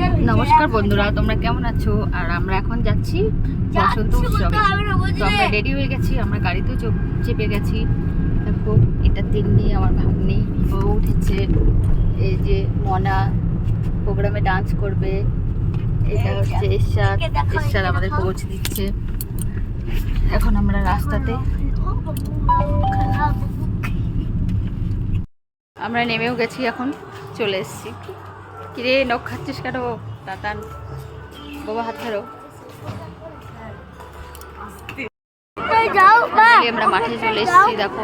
নমস্কার বন্ধুরা তোমরা কেমন আছো? আর আমরা এখন যাচ্ছি বসন্ত উৎসবে? তো আমরা রেডি হয়ে গেছি আমরা গাড়িতেও চপ- চেপে গেছি। দেখো এটা তিন্নি আমার ভাগ্নি। ও উঠেছে এই যে মনা প্রোগ্রামে ডান্স করবে। এটা হচ্ছে এরশাদ। এরশাদ আমাদের। কোচ দিচ্ছে। এখন আমরা রাস্তাতে। আমরা নেমেও গেছি এখন চলে এসেছি। কিরে নখ খাচ্ছিস কেন? তাতান বাবা হাত ধরো। আমরা মাঠে চলে এসেছি দেখো।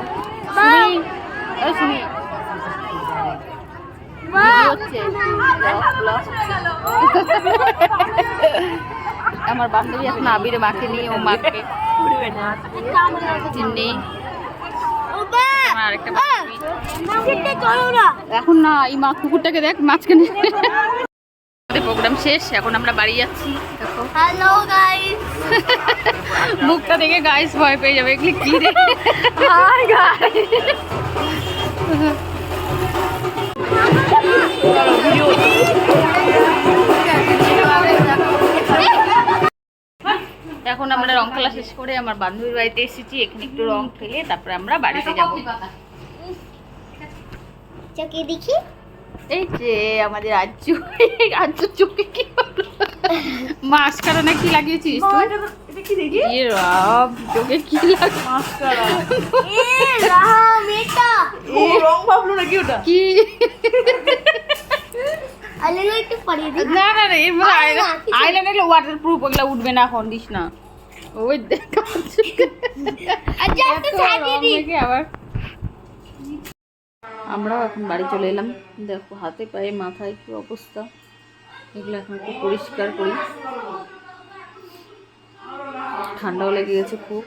আমার বান্ধবী এখন আবিরে মাকে নিয়ে ও মাকে বা আমার আরেকটা এখন না এই মা কুকুরটাকে দেখ মাঝখানে। আমাদের প্রোগ্রাম শেষ এখন আমরা বাড়ি যাচ্ছি দেখো। হ্যালো গাইস মুখটা দেখে গাইস ভয় পেয়ে যাবে এগুলি কি রে? হাই গাইস এখন আমরা রং খেলা শেষ করে আমার বান্ধবীর বাড়িতে এসেছি এখানে একটু রং খেলে তারপরে আমরা বাড়িতে যাব। চকি দেখি। এই যে আমাদের আজ্জু আজ্জু চোখে কি? মাস্কারা না কি লাগিয়েছিস তুই? এ রাম চোখে কি লাগে এ রাম এটা। কি? আলে একটু পরিয়ে দিই। না না না এর মধ্যে আইলাইনার ওয়াটার প্রুফ ওগুলা উঠবে না এখন দিস না। ওই দেখ আচ্ছা আবার। আমরাও এখন বাড়ি চলে এলাম। দেখো হাতে পায়ে মাথায় কি অবস্থা? এগুলো এখন একটু পরিষ্কার করি। ঠান্ডাও লেগে গেছে খুব।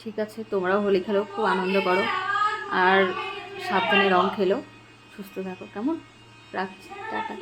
ঠিক আছে তোমরাও হোলি খেলো খুব আনন্দ করো। আর সাবধানে রং খেলো। সুস্থ থাকো কেমন? রাখছি টাটা।